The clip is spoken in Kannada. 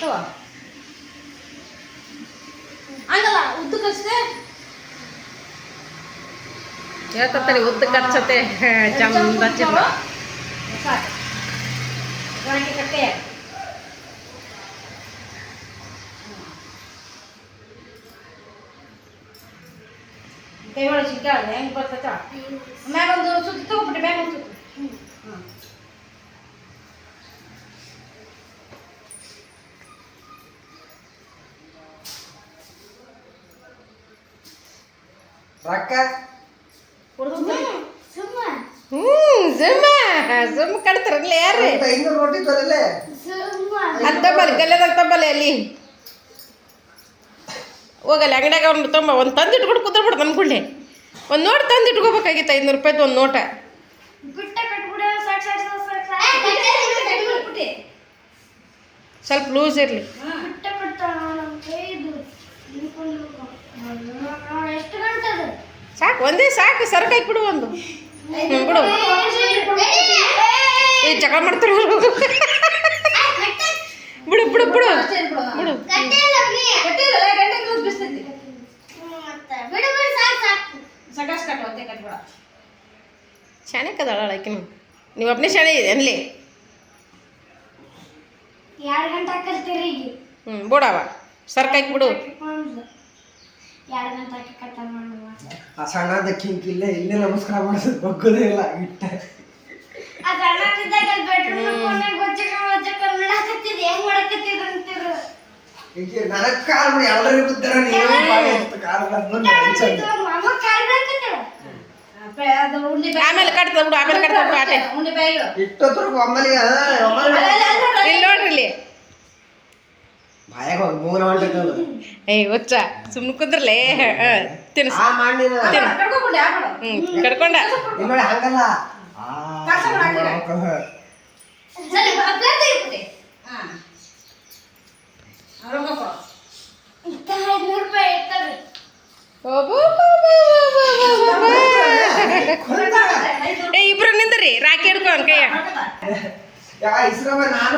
ತಗೋ ಹಂಗಲ್ಲ ಉದ್ದಕ್ಕಷ್ಟೇ ಹೇಳ್ತಾನೆ ಉದ್ದ ಕಚ್ಚತೆ ಚಂದ ಚಿನ್ನ ಸಾಕು ಒಣಗಿ ಕಟ್ಟೆ ಕೈ ಒಳಗೆ ಸಿಕ್ಕಾಳ ಹೆಂಗೆ ಬರ್ತೈತ ಮ್ಯಾಗ ಒಂದು ಸುತ್ತಿ ತಗೋಬಿಟ್ಟು ಮ್ಯಾಗ ಒಂದು ಸುತ್ತು ರೊಕ್ಕ? ಸುಮ್ಮ. ಹ್ಞೂ ಜಮ್ಮ ಜಮ್ಮ ಕಡ್ತಾರಲ್ಲ ಯಾರು ಅಂತ ಇನ್ನೂರು ರೊಟ್ಟಿ ತೊರಲೆ ಅದು ತಬ್ಬಲಿ ಗಲ್ಲೆದಾಗ ಅಲ್ಲಿ. ಹೋಗಲ್ಲ ಅಂಗಡಿಯಾಗ ಅವ್ನು ತುಂಬ ಒಂದು ತಂದು ಇಟ್ಕೊಂಡು ಕುದ್ರಬಿಡು ನನ್ನ ಕೂಡಲೇ ಒಂದು ನೋಟ್ ತಂದು ಇಟ್ಕೋಬೇಕಾಗಿತ್ತು ಐನೂರು ರೂಪಾಯ್ದು ಒಂದು ನೋಟ. ಸ್ವಲ್ಪ ಲೂಸ್ ಇರಲಿ. ಸಾಕು ಒಂದೇ ಸಾಕು ಸರ್ಕಾಗಿ ಬಿಡು ಒಂದು. ಬಿಡು. ಈ ಜಗಳ ಮಾಡ್ತಾರೆ. ಬಿಡು ಬಿಡು ಬಿಡು. ಬಿಡು. ಶಾಣೆ ಕದಾಳ ಆಕಿನು ನೀವು ಒಬ್ಬನೇ ಶಾಣೆ ಇದೆ ಅನ್ಲಿ. ಎರಡು ಗಂಟೆ ಕಲ್ತೀರಿ ಹ್ಞೂ ಬಿಡವ ಸರ್ಕಾಗಿ ಬಿಡು. ಎರಡು ಗಂಟೆ ಹಾಕಿ ಕಟ್ಟ ಆ ಸಣ್ಣದ ಕಿಂಕ್ ಇಲ್ಲೇ ಇಲ್ಲೇ ನಮಸ್ಕಾರ ಮಾಡಿಸೋದು ಬಗ್ಗೋದೇ ಇಲ್ಲ ಇಟ್ಟ. ಈಗ ನನಗ್ ಕಾಲ್ ಬಿಡಿ ಎಲ್ಲರಿಗೂ ಬಿದ್ದಾರ ನೀವು ಕಾಲ್ ಬಂದು ಆಮೇಲೆ ಕಟ್ತದ ಬಿಡು ಆಮೇಲೆ ಕಟ್ತಾ ಬಿಡು ಆಟೆ. ಒಮ್ಮಲಿಗೆ ಮೂರ ಹೊಂಟದ ಏಯ್ ಹುಚ್ಚ ಸುಮ್ಮನೆ ಕುಂದ್ರಲೇ ತಿನ್ಸ. ಆ ಮಾಡಿನ ಕಡ್ಕೊಂಡ್ಬಿಡಿ ಆಮೇಲೆ ಹ್ಞೂ ಕಡ್ಕೊಂಡ ಹಂಗಲ್ಲ ಏ ಇಬ್ರು ನಿಂದ್ರಿ ರಾಕಿ ಹಿಡ್ಕೊಂಡ್ ಕೈಯ ಯಾ ಇಸ್ರಮ್ಮ ನಾನು